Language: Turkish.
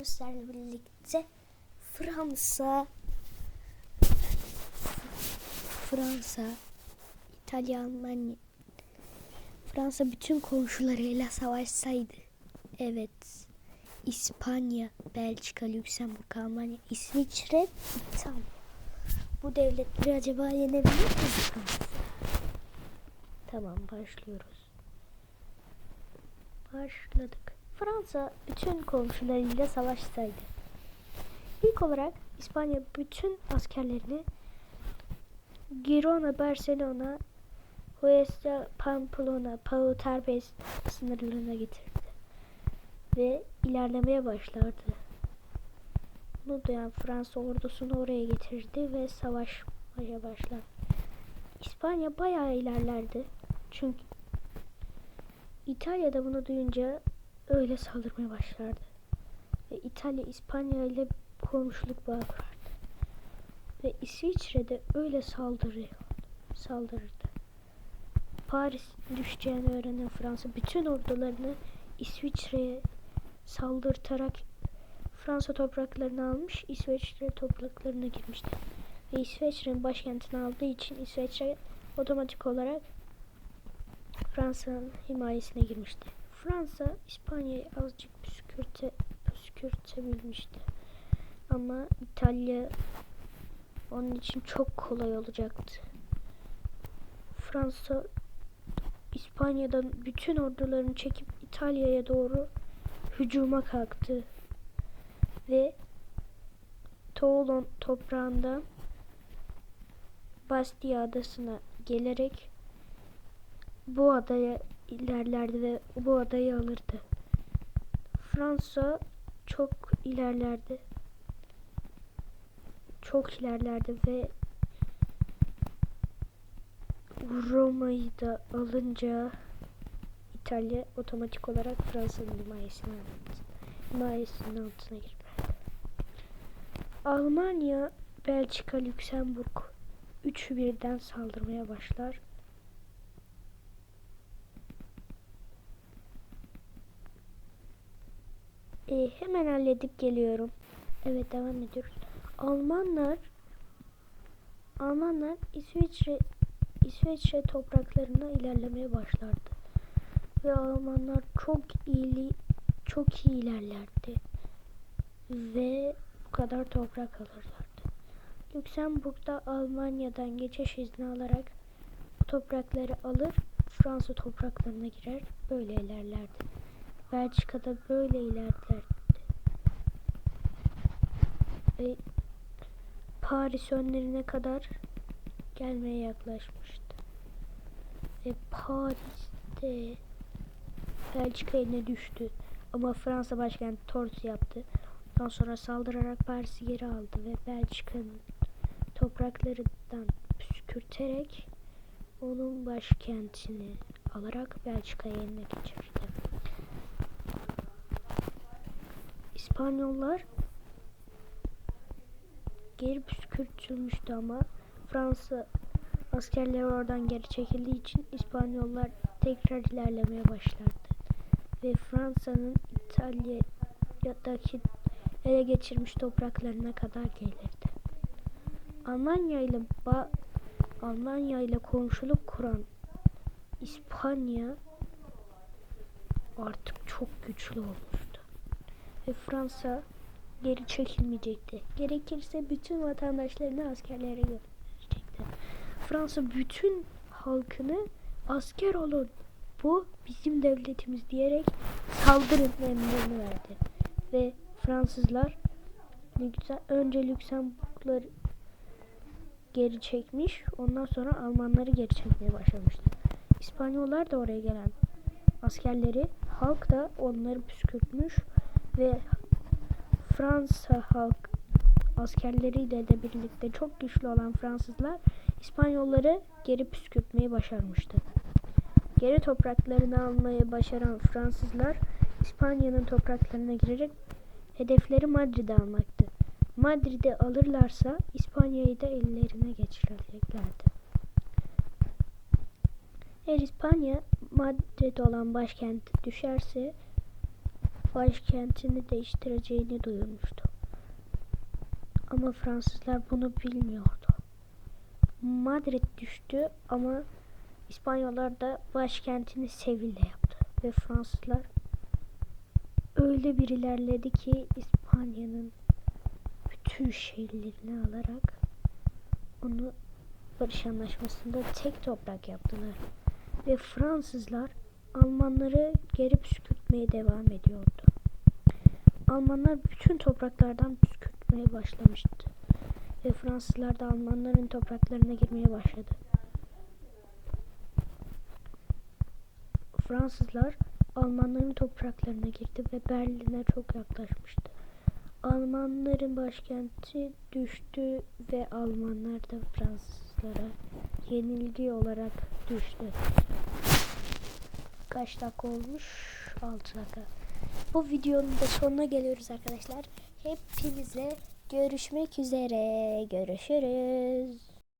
Ruslarla birlikte Fransa Fransa İtalya Almanya Fransa bütün komşularıyla savaşsaydı evet İspanya Belçika Lüksemburg Almanya İsviçre İtalya bu devletleri acaba yenebilir mi Fransa? Tamam başlıyoruz. Başladık. Fransa bütün komşularıyla savaşsaydı. İlk olarak İspanya bütün askerlerini Girona, Barcelona, Huesca, Pamplona, Pau Tarbes sınırlarına getirdi. Ve ilerlemeye başlardı. Bunu duyan Fransa ordusunu oraya getirdi ve savaşmaya başladı. İspanya bayağı ilerlerdi. Çünkü İtalya da bunu duyunca öyle saldırmaya başlardı. Ve İtalya İspanya ile komşuluk bağı kurardı. Ve İsviçre'de öyle saldırıyor, saldırırdı. Paris düşeceğini öğrenen Fransa bütün ordularını İsviçre'ye saldırtarak Fransa topraklarını almış, İsviçre topraklarına girmişti. Ve İsviçre'nin başkentini aldığı için İsviçre otomatik olarak Fransa'nın himayesine girmişti. Fransa İspanya'yı azıcık püskürte, püskürtebilmişti. Ama İtalya onun için çok kolay olacaktı. Fransa İspanya'dan bütün ordularını çekip İtalya'ya doğru hücuma kalktı. Ve Toulon toprağında Bastia adasına gelerek bu adaya ilerlerdi ve bu adayı alırdı. Fransa çok ilerlerdi. Çok ilerlerdi ve Roma'yı da alınca İtalya otomatik olarak Fransa'nın himayesine himayesinin altına girdi. Almanya, Belçika, Lüksemburg üçü birden saldırmaya başlar. E, hemen halledip geliyorum. Evet devam ediyoruz. Almanlar Almanlar İsviçre İsviçre topraklarına ilerlemeye başlardı. Ve Almanlar çok iyi çok iyi ilerlerdi. Ve bu kadar toprak alırlardı. Lüksemburg'da Almanya'dan geçiş izni alarak toprakları alır Fransa topraklarına girer böyle ilerlerdi. Belçika'da böyle ilerlerdi. Ve Paris önlerine kadar gelmeye yaklaşmıştı. Ve Paris'te Belçika eline düştü. Ama Fransa başkenti Tours yaptı. Ondan sonra saldırarak Paris'i geri aldı ve Belçika'nın topraklarından püskürterek onun başkentini alarak Belçika'yı eline geçirdi. İspanyollar geri püskürtülmüştü ama Fransa askerleri oradan geri çekildiği için İspanyollar tekrar ilerlemeye başlardı. Ve Fransa'nın İtalya'daki ele geçirmiş topraklarına kadar gelirdi. Almanya ile ba Almanya ile komşuluk kuran İspanya artık çok güçlü olmuştu. Ve Fransa geri çekilmeyecekti. Gerekirse bütün vatandaşlarını askerlere gönderecekti. Fransa bütün halkını asker olun. Bu bizim devletimiz diyerek saldırın emrini verdi. Ve Fransızlar önce Lüksemburgları geri çekmiş. Ondan sonra Almanları geri çekmeye başlamıştı. İspanyollar da oraya gelen askerleri halk da onları püskürtmüş ve Fransa halk askerleriyle de birlikte çok güçlü olan Fransızlar İspanyolları geri püskürtmeyi başarmıştı. Geri topraklarını almayı başaran Fransızlar İspanya'nın topraklarına girerek hedefleri Madrid'e almaktı. Madrid'i alırlarsa İspanya'yı da ellerine geçireceklerdi. Eğer İspanya Madrid olan başkenti düşerse başkentini değiştireceğini duyurmuştu. Ama Fransızlar bunu bilmiyordu. Madrid düştü ama İspanyollar da başkentini Seville yaptı ve Fransızlar öyle bir ilerledi ki İspanya'nın bütün şehirlerini alarak onu barış anlaşmasında tek toprak yaptılar. Ve Fransızlar Almanları geri püskürtmeye devam ediyordu. Almanlar bütün topraklardan püskürtmeye başlamıştı. Ve Fransızlar da Almanların topraklarına girmeye başladı. Fransızlar Almanların topraklarına girdi ve Berlin'e çok yaklaşmıştı. Almanların başkenti düştü ve Almanlar da Fransızlara yenilgi olarak düştü. Kaç dakika olmuş? 6 dakika. Bu videonun da sonuna geliyoruz arkadaşlar. Hepinize görüşmek üzere. Görüşürüz.